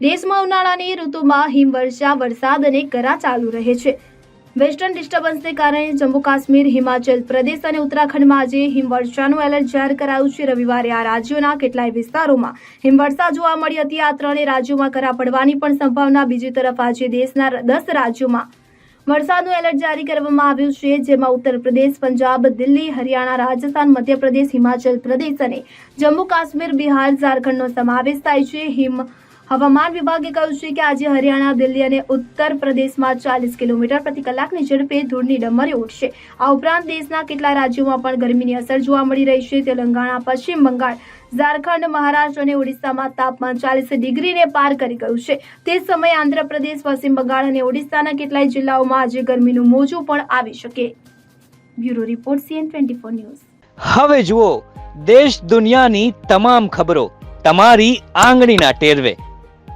દેશમાં ઉનાળાની ઋતુમાં હિમવર્ષા, વરસાદ અને કરા ચાલુ રહે છે. વેસ્ટર્ન ડિસ્ટર્બન્સને કારણે જમ્મુ કાશ્મીર, હિમાચલ પ્રદેશ અને ઉત્તરાખંડમાં આજે હિમવર્ષાનું એલર્ટ જાહેર કરાયું છે. રવિવારે આ રાજ્યોના કેટલાય વિસ્તારોમાં હિમવર્ષા જોવા મળી હતી. આ ત્રણેય રાજ્યોમાં કરા પડવાની પણ સંભાવના. બીજી તરફ આજે દેશના દસ રાજ્યોમાં વરસાદનું એલર્ટ જારી કરવામાં આવ્યું છે, જેમાં ઉત્તર પ્રદેશ, પંજાબ, દિલ્હી, હરિયાણા, રાજસ્થાન, મધ્યપ્રદેશ, હિમાચલ પ્રદેશ અને જમ્મુ કાશ્મીર, બિહાર, ઝારખંડનો સમાવેશ થાય છે. હિમ હવામાન વિભાગે કહ્યું છે કે આજે હરિયાણા, દિલ્હી અને ઉત્તર પ્રદેશમાં ચાલીસ કિલોમીટર પ્રતિ કલાકની ઝડપે ધૂળની ડમરી ઉઠશે આ ઉપરાંત દેશના કેટલા રાજ્યોમાં પણ ગરમીની અસર જોવા મળી રહી છે. તેલંગાણા, પશ્ચિમ બંગાળ, ઝારખંડ, મહારાષ્ટ્ર અને ઓડિશામાં તાપમાન ચાલીસ ડિગ્રીને પાર કરી ગયું છે. તે સમયે આંધ્રપ્રદેશ, પશ્ચિમ બંગાળ અને ઓડિશાના કેટલાય જિલ્લાઓમાં આજે ગરમીનું મોજું પણ આવી શકે. Bureau report, CN twenty four news. હવે જુઓ, દેશ દુનિયાની તમામ ખબરો તમારી આંગળીના ટેરવે.